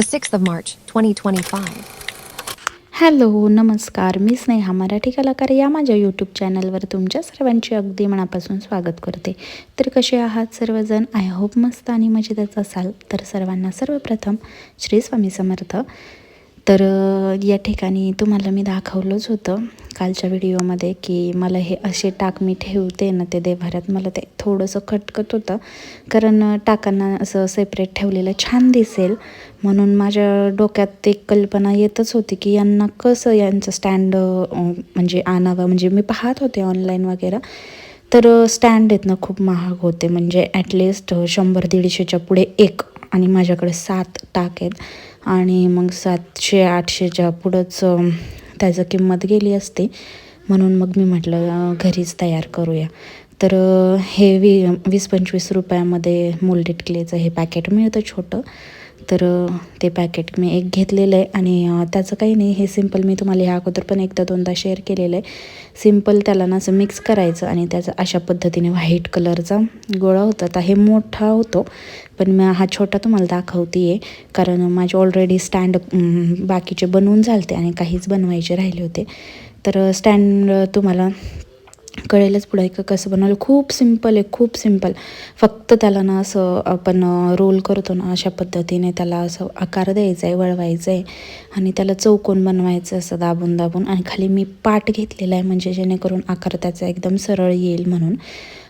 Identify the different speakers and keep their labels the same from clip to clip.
Speaker 1: the 6th of March, 2025.
Speaker 2: Hello नमस्कार. मी स्नेहा मराठी कलाकार या माझ्या यूट्यूब चॅनलवर तुमच्या सर्वांचे अगदी मनापासून स्वागत करते. तर कसे आहात सर्वजण? आय होप मस्त आणि मजेतच असाल. तर सर्वांना सर्वप्रथम श्री स्वामी समर्थ. तर या ठिकाणी तुम्हाला मी दाखवलंच होतं. कालच्या व्हिडिओमध्ये की मला हे असे टाक मी ठेवते ना ते देवाऱ्यात मला ते थोडंसं खटकत होतं. कारण टाकांना असं सेपरेट ठेवलेलं छान दिसेल. म्हणून माझ्या डोक्यात एक कल्पना येतच होती की यांना कसं यांचं स्टँड म्हणजे आणावं. म्हणजे मी पाहत होते ऑनलाईन वगैरे. तर स्टँड आहेत ना खूप महाग होते. म्हणजे ॲटलिस्ट शंभर दीडशेच्या पुढे एक आणि माझ्याकडे सात टाक आहेत. आणि मग सातशे आठशेच्या पुढंच त्याचं किंमत गेली असते. म्हणून मग मी म्हटलं घरीच तयार करूया. तर हे वी वीस पंचवीस रुपयामध्ये मोल्डेड क्लेचं हे पॅकेट मिळतं छोटं. तर ते पॅकेट मी एक घेतलेलं आहे आणि त्याचं काही नाही. हे सिंपल मी तुम्हाला ह्या अगोदर पण एकदा दोनदा शेअर केलेलं आहे. सिंपल त्याला ना असं मिक्स करायचं आणि त्याचा अशा पद्धतीने व्हाईट कलरचा गोळा होता. आता हे मोठा होतो पण मी हा छोटा तुम्हाला दाखवते आहे कारण माझे ऑलरेडी स्टँड बाकीचे बनवून झालते आणि काहीच बनवायचे राहिले होते. तर स्टँड तुम्हाला कळेलच पुढं का कसं बनवलं खूप सिंपल आहे खूप सिंपल फक्त त्याला ना असं आपण रोल करतो ना अशा पद्धतीने त्याला असं आकार द्यायचा आहे वळवायचं आहे आणि त्याला चौकोन बनवायचं असं दाबून दाबून आणि खाली मी पाट घेतलेला आहे म्हणजे जेणेकरून आकार त्याचा एकदम सरळ येईल म्हणून.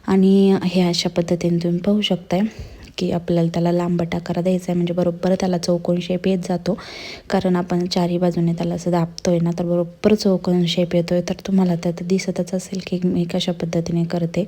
Speaker 2: आणि हे अशा पद्धतीने तुम्ही पाहू शकताय. की आपल्याला त्याला लांबट आकार द्यायचा आहे म्हणजे बरोबर त्याला चौकोन शेप येत जातो. कारण आपण चारी बाजूने त्याला असं दाबतोय ना तर बरोबर चौकोन शेप येतोय तर तुम्हाला त्यात दिसतच असेल की मी कशा पद्धतीने करते.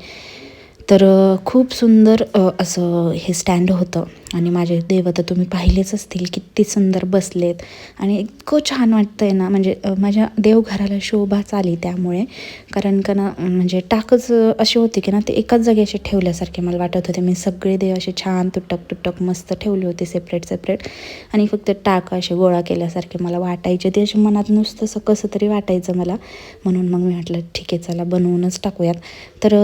Speaker 2: तर खूप सुंदर असं हे स्टँड होतं. आणि माझे देव तर तुम्ही पाहिलेच असतील किती सुंदर बसलेत. आणि इतकं छान वाटतं आहे ना म्हणजे माझ्या देवघराला शोभाच आली त्यामुळे. कारण का ना म्हणजे टाकच अशी होती की ना ते एकाच जागी असे ठेवल्यासारखे मला वाटत होते. मी सगळे देव असे छान तुटक तुटक मस्त ठेवले होते सेपरेट सेपरेट आणि फक्त टाक असे गोळा केल्यासारखे मला वाटायचे. ते असे मनात नुसतं असं कसं तरी वाटायचं मला. म्हणून मग मी म्हटलं ठीक आहे चला बनवूनच टाकूयात. तर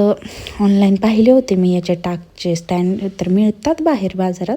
Speaker 2: ऑनलाईन पाहिले होते मी याचे टाकचे स्टँड तर मिळतात बाहेर बाजारात.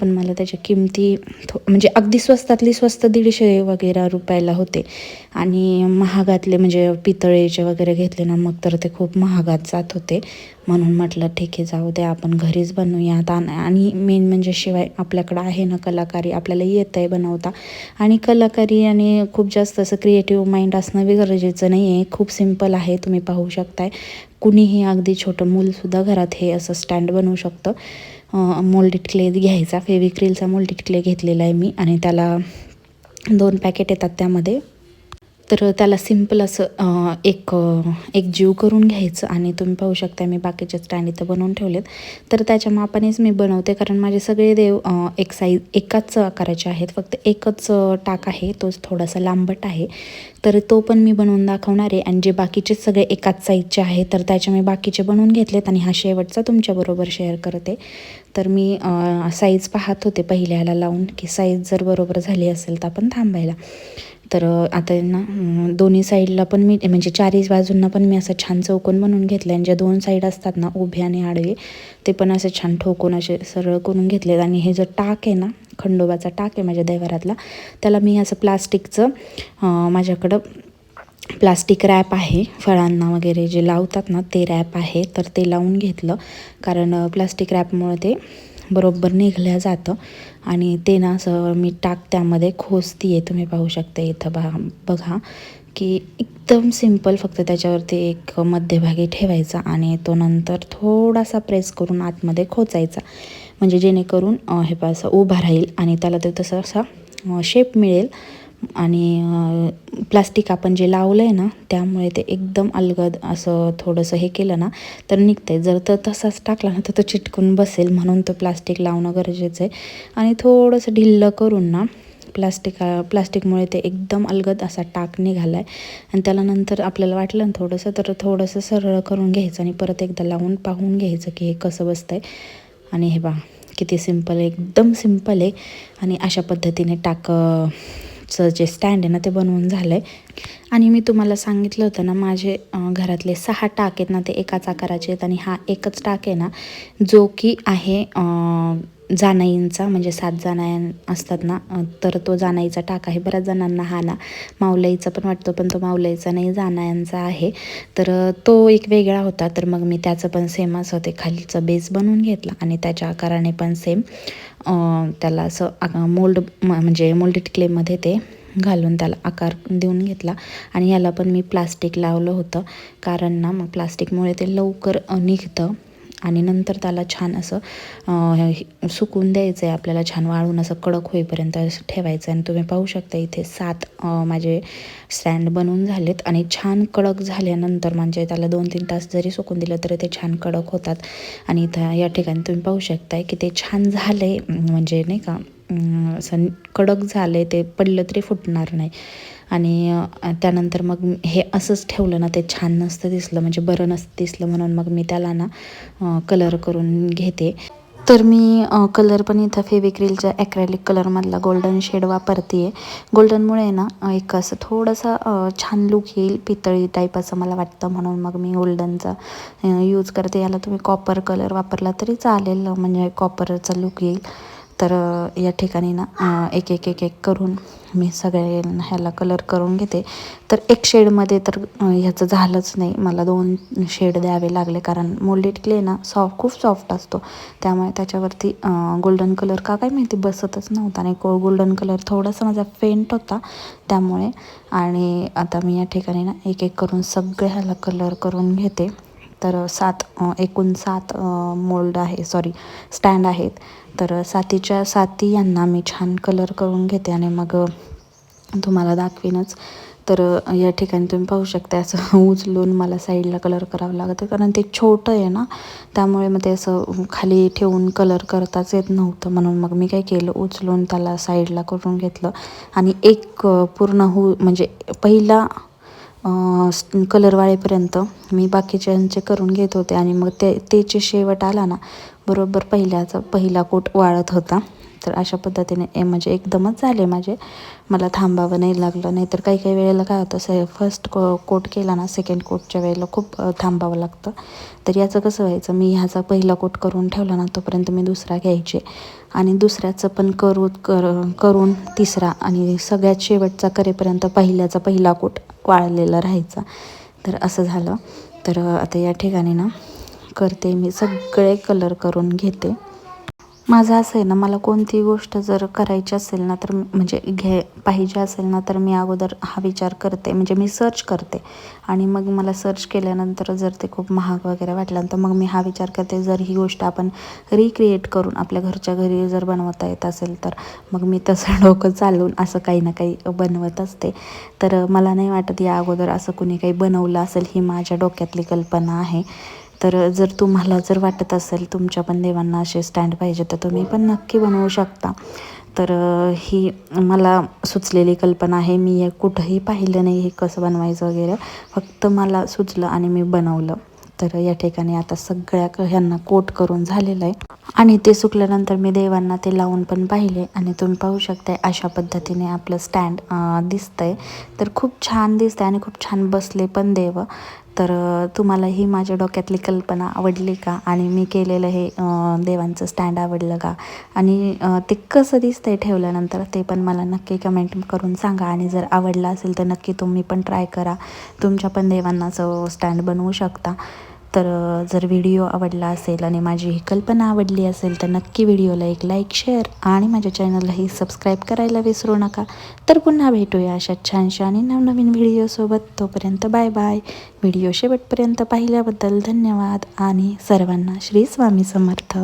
Speaker 2: पण मला त्याच्या किमती थो म्हणजे अगदी स्वस्तातली स्वस्त दीडशे वगैरे रुपयाला होते. आणि महागातले म्हणजे पितळेचे वगैरे घेतले ना मग तर ते खूप महागात जात होते. म्हणून म्हटलं ठीक आहे जाऊ दे आपण घरीच बनवूयात आता. आणि मेन म्हणजे शिवाय आपल्याकडं आहे ना कलाकारी आपल्याला येत आहे बनवता. आणि कलाकारी आणि खूप जास्त असं क्रिएटिव्ह माइंड असणं बी गरजेचं नाही आहे खूप सिंपल आहे तुम्ही पाहू शकताय. कुणीही अगदी छोटं मूलसुद्धा घरात हे असं स्टँड बनवू शकतं. मोल्डेड क्ले घ्यायचा. फेविक्रिलचा मोल्डेड क्ले घेतलेला आहे मी आणि त्याला दोन पॅकेट येतात त्यामध्ये. तर त्याला सिंपल असं एक एक जीव करून घ्यायचं आणि तुम्ही पाहू शकता मी बाकीचे स्टँड इथं बनवून ठेवलेत. तर त्याच्या मापानेच मी बनवते कारण माझे सगळे देव एक साईज एकाच आकाराचे आहेत. फक्त एकच टाक आहे तोच थोडासा लांबट आहे. तर तो पण मी बनवून दाखवणार आहे. आणि जे बाकीचे सगळे एकाच साईजचे आहे तर त्याच्या मी बाकीचे बनवून घेतलेत आणि हा शेवटचा तुमच्याबरोबर शेअर करते. तर मी साईज पाहत होते पहिल्याला लावून की साईज जर बरोबर झाली असेल तर आपण थांबायला. तर आता ना दोन्ही साईडला पण मी म्हणजे चारही बाजूंना पण मी असं छान चौकोन बनवून घेतलं आणि ज्या दोन साईड असतात ना उभे आणि आडवे ते पण असे छान ठोकून असे सरळ करून घेतलेत. आणि हे जो टाक आहे ना खंडोबाचा टाक आहे माझ्या देवारातला. त्याला मी असं प्लास्टिकचं माझ्याकडं प्लास्टिक रॅप आहे फळांना वगैरे जे लावतात ना ते रॅप आहे. तर ते लावून घेतलं. कारण प्लास्टिक रॅपमुळे ते बरोबर निघल्या जातं. आणि ते ना असं मी टाक त्यामध्ये खोसती आहे तुम्ही पाहू शकता इथं बा बघा. की एकदम सिंपल फक्त त्याच्यावरती एक मध्यभागी ठेवायचा आणि तो नंतर थोडासा प्रेस करून आतमध्ये खोचायचा. म्हणजे जेणेकरून हे पा असं उभा राहील आणि त्याला ते तसं असा शेप मिळेल. आणि प्लास्टिक आपण जे लावलं आहे ना त्यामुळे ते एकदम अलगद असं थोडंसं हे केलं ना तर निघतं आहे जर तर तसाच टाकला ना तर तो चिटकून बसेल. म्हणून तो प्लास्टिक लावणं गरजेचं आहे. आणि थोडंसं ढिल्लं करून ना प्लास्टिक प्लास्टिकमुळे ते एकदम अलगद असा टाक निघाला आहे आणि त्याला नंतर आपल्याला वाटलं ना थोडंसं तर थोडंसं सरळ करून घ्यायचं आणि परत एकदा लावून पाहून घ्यायचं की हे कसं बसतं आहे आणि हे बा किती सिंपल आहे एकदम सिंपल आहे. आणि अशा पद्धतीने टाक चं जे स्टँड आहे ना ते बनवून झालं आहे आणि मी तुम्हाला सांगितलं होतं ना माझे घरातले सहा टाक आहेत ना ते एकाच आकाराचे आहेत. आणि हा एकच टाक आहे ना जो की आहे जानाईंचा जाणाईंचा म्हणजे सात जाणाई असतात ना तर तो जाणाईचा टाक आहे. बऱ्याच जणांना हा ना माऊलाईचा पण वाटतो पण तो माऊलाईचा नाही जाणायांचा आहे. तर तो एक वेगळा होता तर मग मी त्याचं पण सेम असं ते खालीचं बेस बनवून घेतला आणि त्याच्या आकाराने पण सेम त्याला असं मोल्ड म्हणजे मोल्डेड क्लेमध्ये ते घालून त्याला आकार देऊन घेतला. आणि याला पण मी प्लास्टिक लावलं होतं कारण ना मग प्लास्टिकमुळे ते लवकर निघतं. आणि नंतर त्याला छान असं सुकून द्यायचं आहे आपल्याला छान वाळून असं कडक होईपर्यंत असं ठेवायचं आहे आणि तुम्ही पाहू शकता इथे सात माझे स्टँड बनवून झालेत. आणि छान कडक झाल्यानंतर म्हणजे त्याला दोन तीन तास जरी सुकून दिलं तरी ते छान कडक होतात. आणि इथं या ठिकाणी तुम्ही पाहू शकताय की ते छान झालं आहे म्हणजे नाही का असं कडक झालं आहे ते पडलं तरी फुटणार नाही. आणि त्यानंतर मग हे असंच ठेवलं ना ते छान नसतं दिसलं म्हणजे बरं नसतं दिसलं म्हणून मग मी त्याला ना कलर करून घेते. तर मी कलर पण इथं फेविक्रिलच्या ॲक्रेलिक कलरमधला गोल्डन शेड वापरते आहे गोल्डनमुळे ना एक असं थोडंसं छान लुक येईल पितळी टाईप असं मला वाटतं म्हणून मग मी गोल्डनचा यूज करते. याला तुम्ही कॉपर कलर वापरला तरी चालेल म्हणजे कॉपरचा लुक येईल. तर या ठिकाणी ना एक एक एक एक करून मी सगळे ह्याला कलर करून घेते. तर एक शेडमध्ये तर ह्याचं झालंच नाही. मला दोन शेड द्यावे लागले कारण मोल्डेड क्ले ना सॉफ्ट खूप सॉफ्ट असतो. त्यामुळे त्याच्यावरती गोल्डन कलर का काय माहिती बसतच नव्हता. आणि को गोल्डन कलर थोडासा माझा फेंट होता. त्यामुळे आणि आता मी या ठिकाणी ना एक एक करून सगळे ह्याला कलर करून घेते. तर सात एकूण सात मोल्ड आहे सॉरी स्टँड आहेत. तर सातीच्या साती यांना मी छान कलर करून घेते आणि मग तुम्हाला दाखवीनच. तर या ठिकाणी तुम्ही पाहू शकता असं उचलून मला साईडला कलर करावं लागतं कारण ते छोटं आहे ना त्यामुळे मग ते असं खाली ठेवून कलर करताच येत नव्हतं. म्हणून मग मी काय केलं उचलून त्याला साईडला करून घेतलं आणि एक पूर्ण हो म्हणजे पहिला कलर वाळेपर्यंत मी बाकीच्यांचे करून घेत होते आणि मग ते त्याचे शेवट आला ना बरोबर पहिल्याचा पहिला कोट वाळत होता. तर अशा पद्धतीने ए म्हणजे एकदमच झाले माझे. मला थांबावं नाही लागलं. नाही तर काही काही वेळेला काय होतं स फर्स्ट को कोट केला ना सेकंड कोटच्या वेळेला खूप थांबावं लागतं. तर याचं कसं व्हायचं मी ह्याचा पहिला कोट करून ठेवला ना तोपर्यंत मी दुसरा घ्यायचे. आणि दुसऱ्याचं पण करू कर करून तिसरा आणि सगळ्यात शेवटचा करेपर्यंत पहिल्याचा पहिला कोट वाळलेला राहायचा. तर असं झालं. तर आता या ठिकाणी ना करते मी सगळे कलर करून घेते. माझं असं आहे ना मला कोणती गोष्ट जर करायची असेल ना तर म्हणजे घे पाहिजे असेल ना तर मी अगोदर हा विचार करते. म्हणजे मी सर्च करते. आणि मग मला सर्च केल्यानंतर जर ते खूप महाग वगैरे वाटलं तर मग मी हा विचार करते जर ही गोष्ट आपण रिक्रिएट करून आपल्या घरच्या घरी जर बनवता येत असेल तर मग मी तसं डोकं चालवून असं काही ना काही बनवत असते. तर मला नाही वाटत या अगोदर असं कुणी काही बनवलं असेल ही माझ्या डोक्यातली कल्पना आहे. तर जर तुम्हाला जर वाटत असेल तुमच्या पण देवांना असे स्टँड पाहिजे तर तुम्ही पण नक्की बनवू शकता. तर ही मला सुचलेली कल्पना आहे. मी हे कुठंही पाहिलं नाही हे कसं बनवायचं वगैरे. फक्त मला सुचलं आणि मी बनवलं. तर या ठिकाणी आता सगळ्या क- ह्यांना कोट करून झालेलं आहे. आणि ते सुकल्यानंतर मी देवांना ते लावून पण पाहिले आणि तुम्ही पाहू शकताय अशा पद्धतीने आपलं स्टँड दिसतंय. तर खूप छान दिसतंय आणि खूप छान बसले पण देव. तर तुम्हाला ही माझ्या डोक्यातली कल्पना आवडली का? आणि मी केलेलं हे देवांचं स्टँड आवडलं का? आणि ते कसं दिसतंय ठेवल्यानंतर ते पण मला नक्की कमेंट करून सांगा. आणि जर आवडलं असेल तर नक्की तुम्ही पण ट्राय करा. तुमच्या पण देवांनाचं स्टँड बनवू शकता. तर जर व्हिडिओ आवडला असेल आणि माझी ही कल्पना आवडली असेल तर नक्की व्हिडिओला एक लाईक शेअर आणि माझ्या चॅनललाही सबस्क्राईब करायला विसरू नका. तर पुन्हा भेटूया अशा छानशा आणि नवनवीन व्हिडिओसोबत तोपर्यंत बाय बाय. व्हिडिओ शेवटपर्यंत पाहिल्याबद्दल धन्यवाद आणि सर्वांना श्री स्वामी समर्थ.